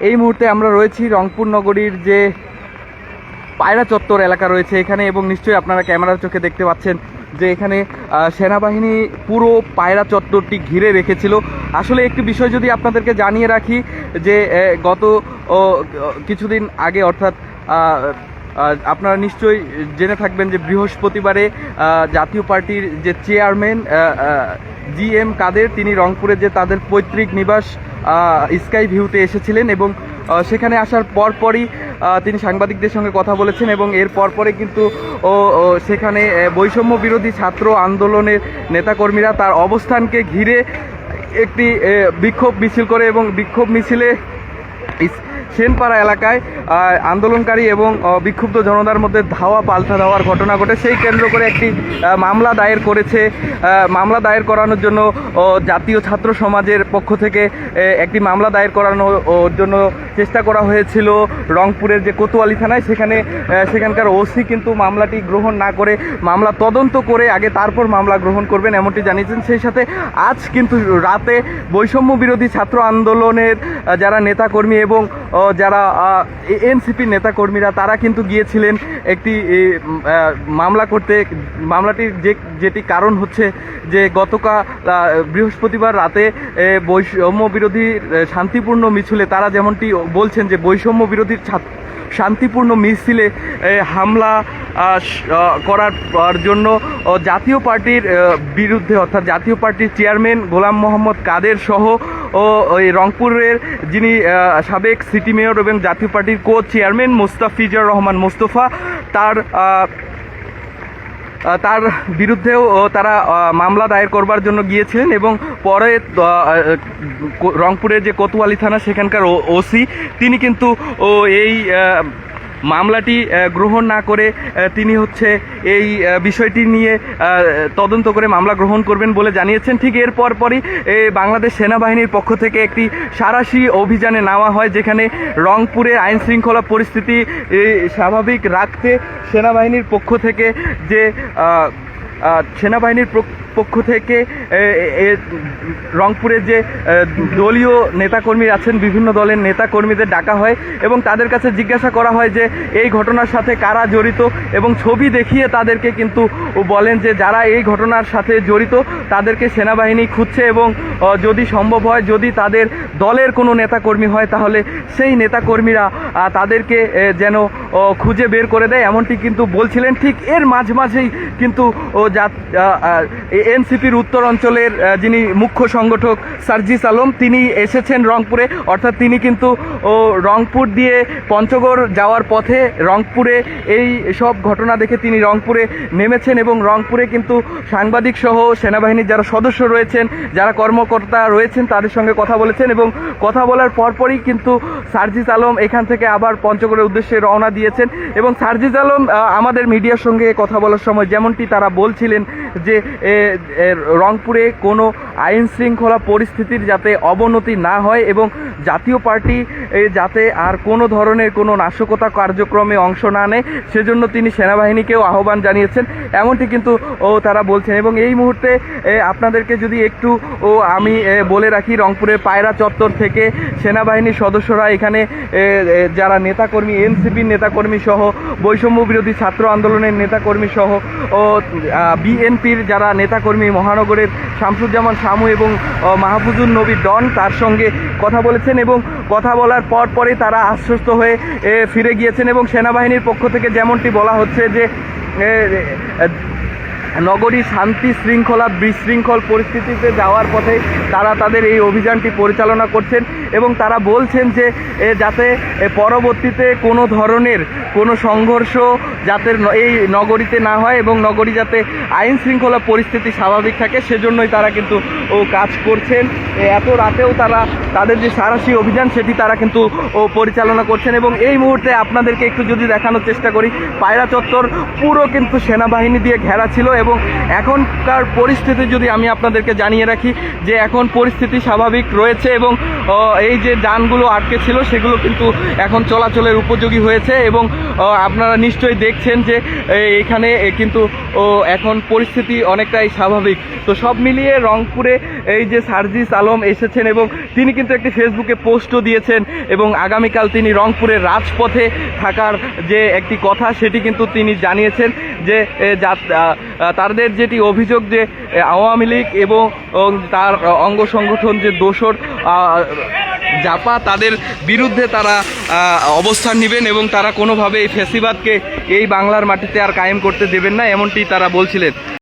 এই মুহূর্তে আমরা রয়েছি রংপুর নগরীর যে পায়রা চত্বর এলাকা রয়েছে এখানে এবং নিশ্চয়ই আপনারা ক্যামেরার চোখে দেখতে পাচ্ছেন যে এখানে সেনাবাহিনী পুরো পায়রা চত্বরটি ঘিরে রেখেছিল। আসলে একটি বিষয় যদি আপনাদেরকে জানিয়ে রাখি যে গত কিছুদিন আগে অর্থাৎ আপনারা নিশ্চয়ই জেনে থাকবেন যে বৃহস্পতিবারে জাতীয় পার্টির যে চেয়ারম্যান জি এম কাদের, তিনি রংপুরে যে তাদের পৈতৃক নিবাস স্কাই ভিউতে এসেছিলেন এবং সেখানে আসার পরপরই তিনি সাংবাদিকদের সঙ্গে কথা বলেছেন এবং এর পরপরে কিন্তু, ও সেখানে বৈষম্য বিরোধী ছাত্র আন্দোলনের নেতাকর্মীরা তার অবস্থানকে ঘিরে একটি বিক্ষোভ মিছিল করে এবং বিক্ষোভ মিছিলে সেনপাড়া এলাকায় আন্দোলনকারী এবং বিক্ষুব্ধ জনতার মধ্যে ধাওয়া, পাল্টা ধাওয়ার ঘটনা ঘটে। সেই কেন্দ্র করে একটি মামলা দায়ের করেছে মামলা দায়ের করানোর জন্য জাতীয় ছাত্র সমাজের পক্ষ থেকে একটি মামলা দায়ের করানোর জন্য চেষ্টা করা হয়েছিল। রংপুরের যে কোতোয়ালি থানায়, সেখানে সেখানকার ওসি কিন্তু মামলাটি গ্রহণ না করে, মামলা তদন্ত করে আগে তারপর মামলা গ্রহণ করবেন এমনটি জানিয়েছেন। সেই সাথে আজ কিন্তু রাতে বৈষম্য বিরোধী ছাত্র আন্দোলনের যারা নেতাকর্মী এবং যারা এনসিপির নেতাকর্মীরা, তারা কিন্তু গিয়েছিলেন একটি মামলা করতে। মামলাটির যে, যেটি কারণ হচ্ছে যে, গতকাল বৃহস্পতিবার রাতে বৈষম্য বিরোধী শান্তিপূর্ণ মিছিলে তারা যেমনটি বলছেন যে, বৈষম্য বিরোধী ছাত্র শান্তিপূর্ণ মিছিলে হামলা করার জন্য জাতীয় পার্টির বিরুদ্ধে, অর্থাৎ জাতীয় পার্টির চেয়ারম্যান গোলাম মোহাম্মদ কাদের সহ ও ওই রংপুরের যিনি সাবেক সিটি মেয়র এবং জাতীয় পার্টির কো চেয়ারম্যান মোস্তাফিজুর রহমান মোস্তফা, তার তার বিরুদ্ধেও তারা মামলা দায়ের করবার জন্য গিয়েছিলেন এবং পরে রংপুরের যে কোতোয়ালি থানা, সেখানকার ওসি, তিনি কিন্তু এই মামলাটি গ্রহণ না করে তিনি হচ্ছে এই বিষয়টি নিয়ে তদন্ত করে মামলা গ্রহণ করবেন বলে জানিয়েছেন। ঠিক এর পরপরই বাংলাদেশ সেনাবাহিনীর পক্ষ থেকে একটি সারাশি অভিযানে নেওয়া হয়, যেখানে রংপুরে আইন শৃঙ্খলা পরিস্থিতি স্বাভাবিক রাখতে সেনাবাহিনীর পক্ষ থেকে যে সেনাবাহিনীর পক্ষ থেকে রংপুরের যে দলীয় নেতাকর্মী আছেন, বিভিন্ন দলের নেতাকর্মীদের ডাকা হয় এবং তাদের কাছে জিজ্ঞাসা করা হয় যে, এই ঘটনার সাথে কারা জড়িত এবং ছবি দেখিয়ে তাদেরকে কিন্তু বলেন যে, যারা এই ঘটনার সাথে জড়িত, তাদেরকে সেনাবাহিনী খুঁজছে এবং যদি সম্ভব হয়, যদি তাদের দলের কোনো নেতাকর্মী হয়, তাহলে সেই নেতাকর্মীরা তাদেরকে যেন খুঁজে বের করে দেয়। এমনটি কিন্তু বলছিলেন। ঠিক এর মাঝে মাঝেই কিন্তু এনসিপির উত্তর অঞ্চলের যিনি মুখ্য সংগঠক সার্জিস আলম, তিনি এসেছেন রংপুরে। অর্থাৎ তিনি কিন্তু রংপুর দিয়ে পঞ্চগড় যাওয়ার পথে রংপুরে এই সব ঘটনা দেখে তিনি রংপুরে নেমেছেন এবং রংপুরে কিন্তু সাংবাদিক সহ সেনাবাহিনীর যারা সদস্য রয়েছেন, যারা কর্মকর্তা রয়েছেন, তাদের সঙ্গে কথা বলেছেন এবং কথা বলার পরপরই কিন্তু সার্জিস আলম এখান থেকে আবার পঞ্চগড়ের উদ্দেশ্যে রওনা দিয়েছেন এবং সার্জিস আলম আমাদের মিডিয়ার সঙ্গে কথা বলার সময় যেমনটি তারা বলছিলেন যে রংপুরে কোনো আইন শৃঙ্খলা পরিস্থিতির যাতে অবনতি না হয় এবং জাতীয় পার্টি যাতে আর কোনো ধরনের কোনো নাশকতা কার্যক্রমে অংশ না নেয়, সেজন্য তিনি সেনাবাহিনীকেও আহ্বান জানিয়েছেন। এমনটি কিন্তু, ও, তারা বলছেন এবং এই মুহূর্তে আপনাদেরকে যদি একটু, ও, আমি বলে রাখি, রংপুরের পায়রা চত্বর থেকে সেনাবাহিনীর সদস্যরা এখানে যারা নেতাকর্মী, এনসিপির নেতাকর্মী সহ, বৈষম্য বিরোধী ছাত্র আন্দোলনের নেতাকর্মী সহ, ও বিএনপির যারা নেতাকর্মী, মহানগরের শামসুজ্জামান শামু এবং মাহফুজুর নবী ডন তার সঙ্গে কথা বলেছেন এবং কথা বলার পর পরে তারা আশ্বস্ত হয়ে ফিরে গিয়েছেন এবং সেনাবাহিনীর পক্ষ থেকে যেমনটি বলা হচ্ছে যে নগরী শান্তি শৃঙ্খলা বিশৃঙ্খল পরিস্থিতিতে যাওয়ার পথে তারা তাদের এই অভিযানটি পরিচালনা করছেন এবং তারা বলছেন যে যাতে পরবর্তীতে কোনো ধরনের কোনো সংঘর্ষ যাতে এই নগরীতে না হয় এবং নগরী যাতে আইন শৃঙ্খলা পরিস্থিতি স্বাভাবিক থাকে, সেজন্যই তারা কিন্তু ও কাজ করছেন। এত রাতেও তারা তাদের যে সারাশি অভিযান, সেটি তারা কিন্তু ও পরিচালনা করছেন এবং এই মুহূর্তে আপনাদেরকে একটু যদি দেখানোর চেষ্টা করি, পায়রা চত্বর পুরো কিন্তু সেনাবাহিনী দিয়ে ঘেরা ছিল এবং এখনকার পরিস্থিতি যদি আমি আপনাদেরকে জানিয়ে রাখি, যে এখন পরিস্থিতি স্বাভাবিক রয়েছে এবং এই যে যানগুলো আটকে ছিল, সেগুলো কিন্তু এখন চলাচলের উপযোগী হয়েছে এবং আপনারা নিশ্চয়ই দেখছেন যে এখানে কিন্তু এখন পরিস্থিতি অনেকটাই স্বাভাবিক। তো সব মিলিয়ে রংপুরে এই যে সার্জিস আলম এসেছেন এবং তিনি কিন্তু একটি ফেসবুকে পোস্টও দিয়েছেন এবং আগামীকাল তিনি রংপুরের রাজপথে থাকার যে একটি কথা, সেটি কিন্তু তিনি জানিয়েছেন। যে তাদের যেটি অভিযোগ যে আওয়ামী লীগ এবং তার অঙ্গ সংগঠন যে দোষর জাপা, তাদের বিরুদ্ধে তারা অবস্থান নেবেন এবং তারা কোনোভাবে এই ফেসিবাদকে এই বাংলার মাটিতে আর কায়েম করতে দেবেন না, এমনটি তারা বলছিলেন।